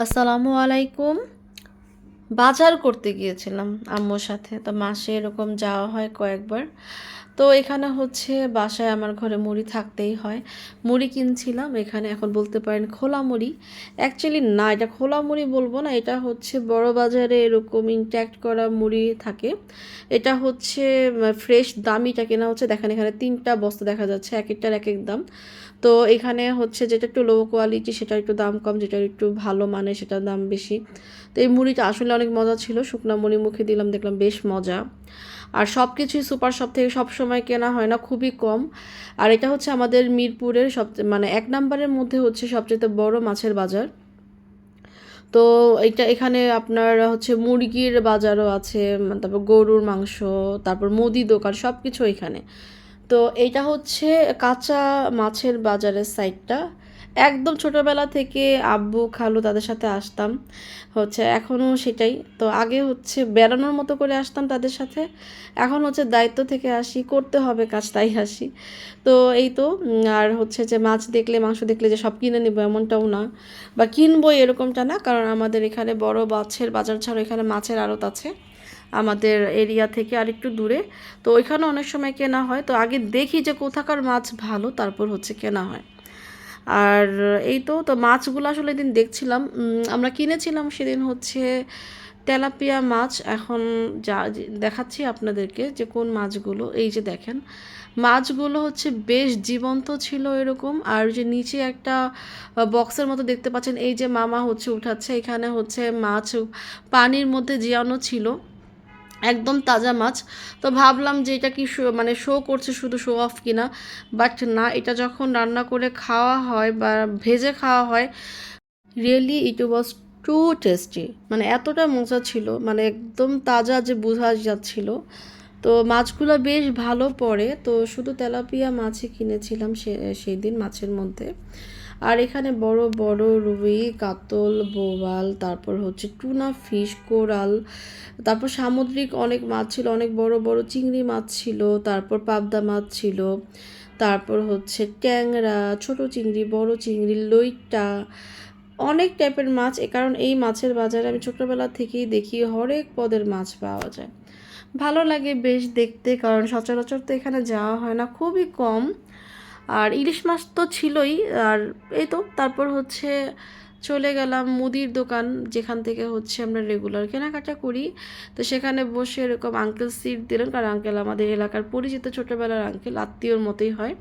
আসসালামু আলাইকুম। বাজার করতে গিয়েছিলাম আম্মুর সাথে। তো মাসে এরকম যাওয়া হয় কয়েকবার। তো এখানে হচ্ছে বাসায় আমার ঘরে মুড়ি থাকতেই হয়। মুড়ি কিনছিলাম, এখানে এখন বলতে পারেন খোলা মুড়ি। অ্যাকচুয়ালি না, এটা খোলা মুড়ি বলব না, এটা হচ্ছে বড় বাজারে এরকম ইনট্যাক্ট করা মুড়ি থাকে। এটা হচ্ছে ফ্রেশ দামিটা কেনা হচ্ছে, দেখেন এখানে তিনটা বস্তা দেখা যাচ্ছে, এক একটার এক এক দাম। তো এখানে হচ্ছে যেটা একটু লো কোয়ালিটি সেটা একটু দাম কম যেটা একটু ভালো মানে সেটার দাম বেশি। তো এই মুড়িটা আসলে অনেক মজা ছিল, শুকনা মুড়ি মুখে দিলাম, দেখলাম বেশ মজা। আর সব কিছুই সুপার শপ থেকে সব সময় কেনা হয় না, খুবই কম। আর এটা হচ্ছে আমাদের মিরপুরের সব মানে এক নম্বরের মধ্যে হচ্ছে সবচেয়ে বড় মাছের বাজার। তো এটা এখানে আপনার হচ্ছে মুরগির বাজারও আছে তারপর গরুর মাংস, তারপর মুদি দোকান সব কিছু এখানে। তো এইটা হচ্ছে কাঁচা মাছের বাজারের সাইডটা একদম ছোটোবেলা থেকে আব্বু, খালু তাদের সাথে আসতাম। হচ্ছে এখনও সেটাই। তো আগে হচ্ছে বেড়ানোর মতো করে আসতাম তাদের সাথে। এখন হচ্ছে দায়িত্ব থেকে আসি, করতে হবে কাজ তাই আসি। তো এই তো আর হচ্ছে যে মাছ দেখলে, মাংস দেখলে যে সব কিনে নেব এমনটাও না। বা কিনবো এরকমটা না, কারণ আমাদের এখানে বড় মাছের বাজার ছাড়া এখানে মাছের আড়ত আছে। আমাদের এরিয়া থেকে আর একটু দূরে। তো ওইখানে অনেক সময় কেনা হয়। তো আগে দেখি যে কোথাকার মাছ ভালো, তারপর হচ্ছে কেনা হয়। আর এই তো তো মাছগুলো আসলে দিন দেখছিলাম। আমরা কিনেছিলাম সেদিন হচ্ছে তেলাপিয়া মাছ। এখন যা দেখাচ্ছি আপনাদেরকে যে কোন মাছগুলো। এই যে দেখেন, মাছগুলো হচ্ছে বেশ জীবন্ত ছিল এরকম। আর যে নিচে একটা বক্সের মতো দেখতে পাচ্ছেন, এই যে মামা হচ্ছে উঠাচ্ছে। এখানে হচ্ছে মাছ পানির মধ্যে জিয়ানো ছিল। একদম তাজা মাছ। তো ভাবলাম যে এটা কি মানে শো করছে শুধু শো অফ কিনা। বাট না, এটা যখন রান্না করে খাওয়া হয় বা ভেজে খাওয়া হয় really it was too tasty মানে এতটা মজা ছিল মানে একদম তাজা যে বোঝা যাচ্ছিল। তো মাছগুলো বেশ ভালো পড়ে। তো শুধু তেলাপিয়া মাছই কিনেছিলাম সে সেই দিন মাছের মধ্যে। আর এখানে বড় বড় রুই, কাতল, বোয়াল, তারপর হচ্ছে টুনা ফিশ, কোরাল, তারপর সামুদ্রিক অনেক মাছ ছিল, অনেক বড় বড় চিংড়ি মাছ ছিল, তারপর পাবদা মাছ ছিল, তারপর হচ্ছে ট্যাংরা, ছোট চিংড়ি, বড় চিংড়ি লইটা অনেক টাইপের মাছ। কারণ এই মাছের বাজারে আমি ছোটোবেলা থেকেই দেখি হরেক পদের মাছ পাওয়া যায়। ভালো লাগে বেশ দেখতে, কারণ সচরাচর তো এখানে যাওয়া হয় না, খুবই কম। আর ইলিশ মাছ তো ছিলই, আর এই তো, তারপর হচ্ছে চলে গেলাম মুদির দোকান, যেখান থেকে হচ্ছে আমরা রেগুলার কেনাকাটা করি। তো সেখানে বসে এরকম আঙ্কেল সিট দিলেন, কারণ আঙ্কেল আমাদের এলাকার পরিচিত ছোটোবেলার আঙ্কেল আত্মীয়র মতোই হয়।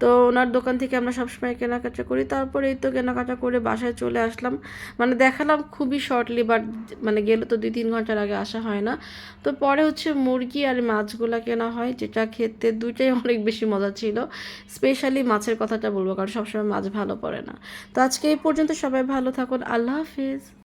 তো ওনার দোকান থেকে আমরা সবসময় কেনাকাটা করি। তারপরে এই তো কেনাকাটা করে বাসায় চলে আসলাম। মানে দেখালাম খুবই শর্টলি বাট মানে গেলে তো দুই তিন ঘণ্টার আগে আসা হয় না। তো পরে হচ্ছে মুরগি আর মাছগুলো কেনা হয়, যেটা খেতে দুইটাই অনেক বেশি মজা ছিল। স্পেশালি মাছের কথাটা বলব, কারণ সবসময় মাছ ভালো পড়ে না। তো আজকে এই পর্যন্ত সবাই ভালো থাকুন। আল্লাহ হাফিজ।